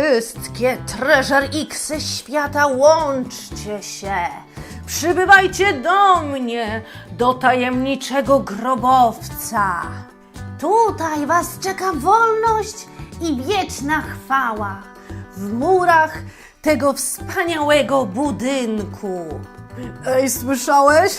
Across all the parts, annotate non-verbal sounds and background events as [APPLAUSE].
Wszystkie Treasure X świata łączcie się. Przybywajcie do mnie, do tajemniczego grobowca. Tutaj was czeka wolność i wieczna chwała w murach tego wspaniałego budynku. Ej, słyszałeś?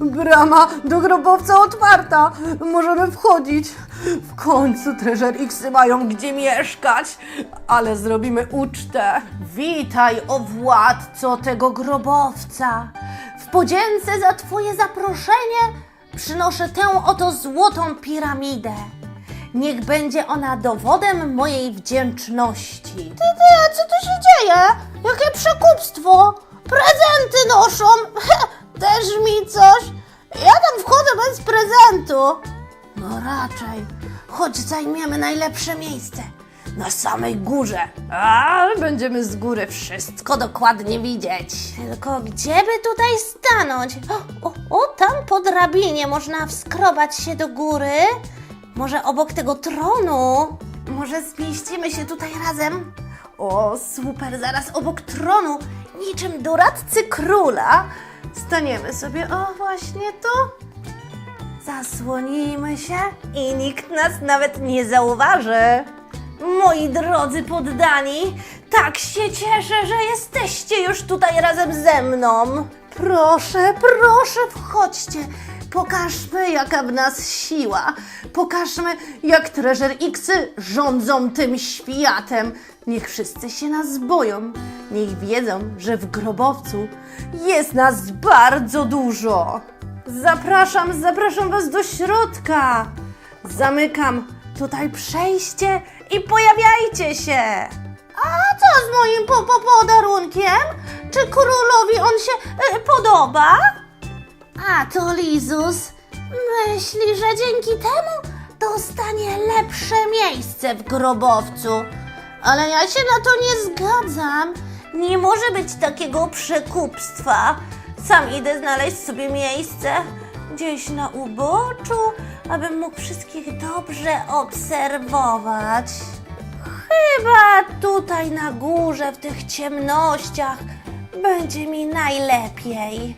Brama do grobowca otwarta. Możemy wchodzić. W końcu Treasure X mają gdzie mieszkać, ale zrobimy ucztę. Witaj, o władco tego grobowca. W podzięce za twoje zaproszenie przynoszę tę oto złotą piramidę. Niech będzie ona dowodem mojej wdzięczności. Ty, ty, a co tu się dzieje? Jakie przekupstwo! Prezenty noszą! [LAUGHS] Też mi coś! Ja tam wchodzę bez prezentu! No raczej. Chodź, zajmiemy najlepsze miejsce. Na samej górze. A, będziemy z góry wszystko dokładnie widzieć. Tylko gdzie by tutaj stanąć? O, o, tam po drabinie można wskrobać się do góry. Może obok tego tronu? Może zmieścimy się tutaj razem? O, super, zaraz obok tronu, niczym doradcy króla. Staniemy sobie, o właśnie tu. Zasłonimy się i nikt nas nawet nie zauważy. Moi drodzy poddani, tak się cieszę, że jesteście już tutaj razem ze mną. Proszę, proszę, wchodźcie. Pokażmy, jaka w nas siła. Pokażmy, jak Treasure X rządzą tym światem. Niech wszyscy się nas boją. Niech wiedzą, że w grobowcu jest nas bardzo dużo. Zapraszam, zapraszam Was do środka. Zamykam tutaj przejście i pojawiajcie się. A co z moim po, po podarunkiem? Czy królowi on się e, podoba? A to Lizus myśli, że dzięki temu dostanie lepsze miejsce w grobowcu. Ale ja się na to nie zgadzam. Nie może być takiego przekupstwa. Sam idę znaleźć sobie miejsce gdzieś na uboczu, abym mógł wszystkich dobrze obserwować. Chyba tutaj na górze, w tych ciemnościach, będzie mi najlepiej.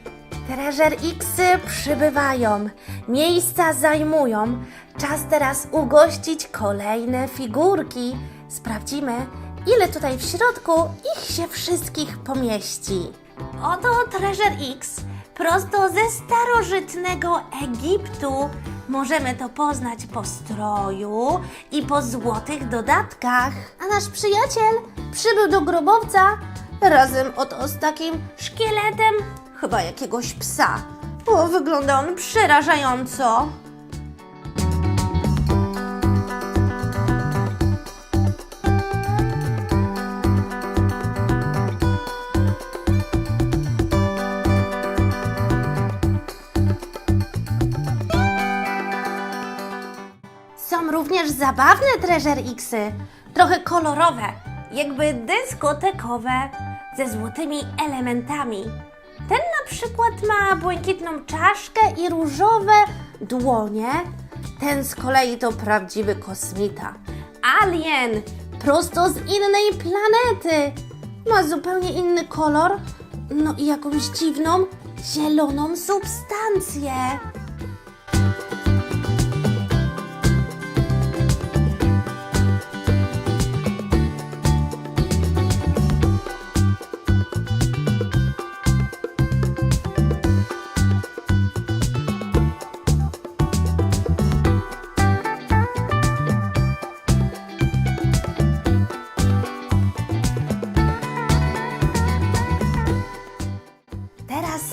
Treasure Xy przybywają, miejsca zajmują. Czas teraz ugościć kolejne figurki. Sprawdzimy, ile tutaj w środku ich się wszystkich pomieści. Oto Treasure X, prosto ze starożytnego Egiptu. Możemy to poznać po stroju i po złotych dodatkach. A nasz przyjaciel przybył do grobowca razem oto z takim szkieletem, chyba jakiegoś psa. O, wygląda on przerażająco. Również zabawne Treasure Xy, trochę kolorowe, jakby dyskotekowe, ze złotymi elementami. Ten na przykład ma błękitną czaszkę i różowe dłonie. Ten z kolei to prawdziwy kosmita. Alien, prosto z innej planety. Ma zupełnie inny kolor, no i jakąś dziwną, zieloną substancję.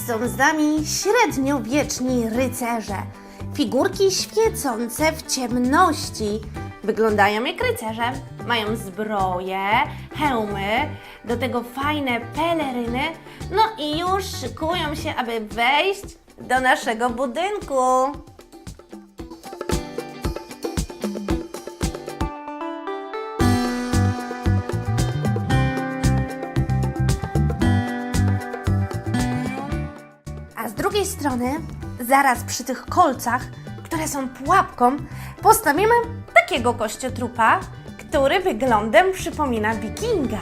Są z nami średniowieczni rycerze. Figurki świecące w ciemności. Wyglądają jak rycerze. Mają zbroje, hełmy, do tego fajne peleryny. No i już szykują się, aby wejść do naszego budynku. Strony, zaraz przy tych kolcach, które są pułapką, postawimy takiego kościotrupa, który wyglądem przypomina wikinga.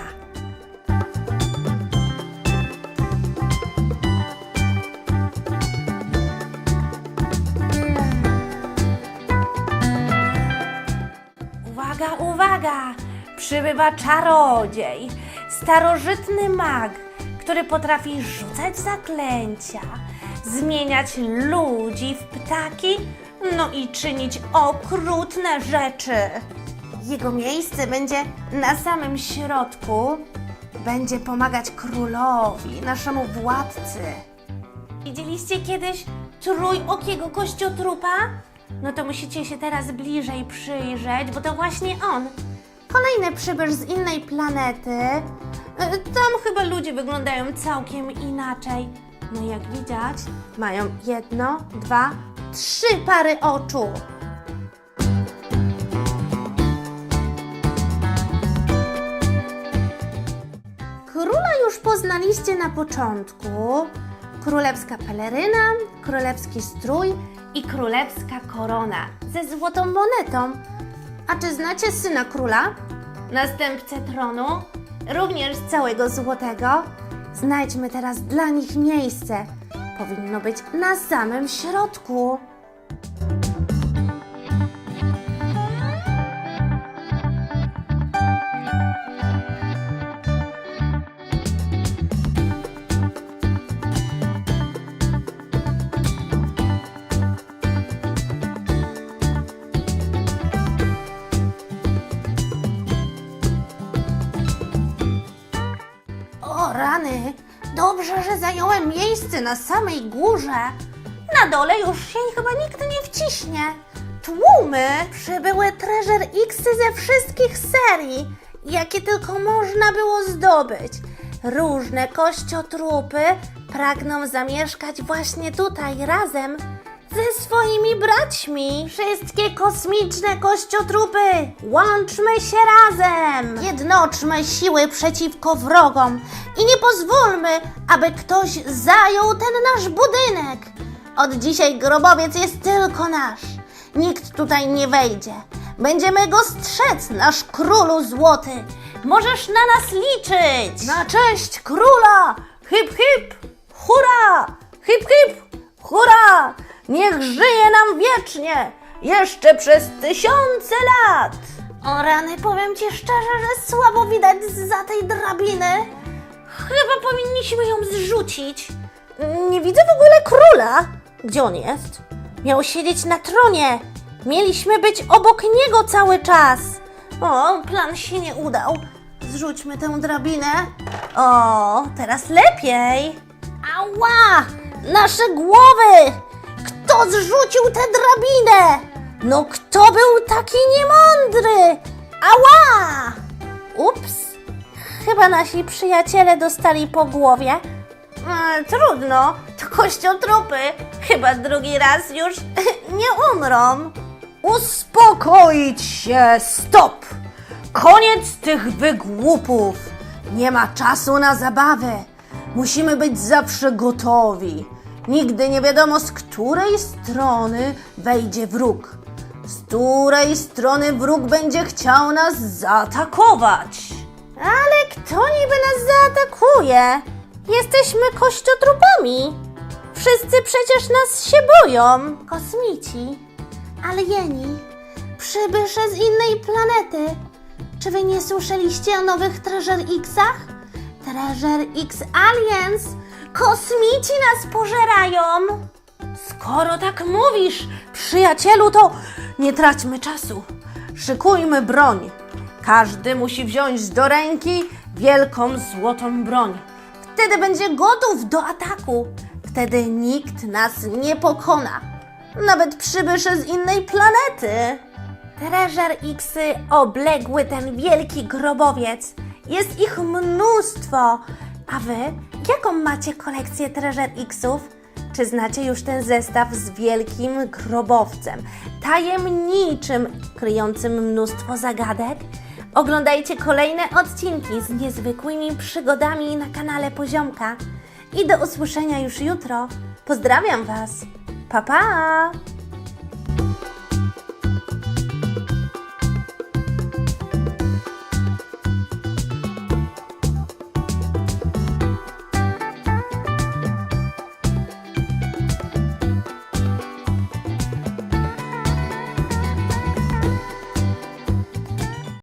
Uwaga, uwaga! Przybywa czarodziej, starożytny mag, który potrafi rzucać zaklęcia, zmieniać ludzi w ptaki, no i czynić okrutne rzeczy. Jego miejsce będzie na samym środku. Będzie pomagać królowi, naszemu władcy. Widzieliście kiedyś trójokiego kościotrupa? No to musicie się teraz bliżej przyjrzeć, bo to właśnie on. Kolejny przybysz z innej planety. E, Tam chyba ludzie wyglądają całkiem inaczej. No jak widać, mają jedno, dwa, trzy pary oczu. Króla już poznaliście na początku. Królewska peleryna, królewski strój i królewska korona ze złotą monetą. A czy znacie syna króla? Następcę tronu, również całego złotego. Znajdźmy teraz dla nich miejsce. Powinno być na samym środku. Miejsce na samej górze. Na dole już się chyba nikt nie wciśnie. Tłumy przybyły Treasure X ze wszystkich serii, jakie tylko można było zdobyć. Różne kościotrupy pragną zamieszkać właśnie tutaj razem ze swoimi braćmi. Wszystkie kosmiczne kościotrupy, łączmy się razem! Jednoczmy siły przeciwko wrogom i nie pozwólmy, aby ktoś zajął ten nasz budynek. Od dzisiaj grobowiec jest tylko nasz. Nikt tutaj nie wejdzie. Będziemy go strzec, nasz królu złoty. Możesz na nas liczyć! Na cześć króla! Hip hip! Hurra! Niech żyje nam wiecznie! Jeszcze przez tysiące lat! O rany, powiem ci szczerze, że słabo widać za tej drabiny. Chyba powinniśmy ją zrzucić. Nie widzę w ogóle króla. Gdzie on jest? Miał siedzieć na tronie. Mieliśmy być obok niego cały czas. O, plan się nie udał. Zrzućmy tę drabinę. O, teraz lepiej. Ała! Nasze głowy! Kto zrzucił tę drabinę? No kto był taki niemądry? Ała! Ups! Chyba nasi przyjaciele dostali po głowie. E, trudno, to kościotrupy. Chyba drugi raz już [LAUGHS] nie umrą. Uspokoić się! Stop! Koniec tych wygłupów! Nie ma czasu na zabawę. Musimy być zawsze gotowi. Nigdy nie wiadomo, z której strony wejdzie wróg. Z której strony wróg będzie chciał nas zaatakować. Ale kto niby nas zaatakuje? Jesteśmy kościotrupami. Wszyscy przecież nas się boją. Kosmici, alieni, przybysze z innej planety. Czy wy nie słyszeliście o nowych Treasure X'ach? Treasure X Aliens! Kosmici nas pożerają! Skoro tak mówisz, przyjacielu, to nie traćmy czasu. Szykujmy broń. Każdy musi wziąć do ręki wielką złotą broń. Wtedy będzie gotów do ataku. Wtedy nikt nas nie pokona. Nawet przybysze z innej planety. Treasure Xy obległy ten wielki grobowiec. Jest ich mnóstwo. A wy, jaką macie kolekcję Treasure Xów? Czy znacie już ten zestaw z wielkim grobowcem, tajemniczym, kryjącym mnóstwo zagadek? Oglądajcie kolejne odcinki z niezwykłymi przygodami na kanale Poziomka. I do usłyszenia już jutro. Pozdrawiam Was. Pa pa!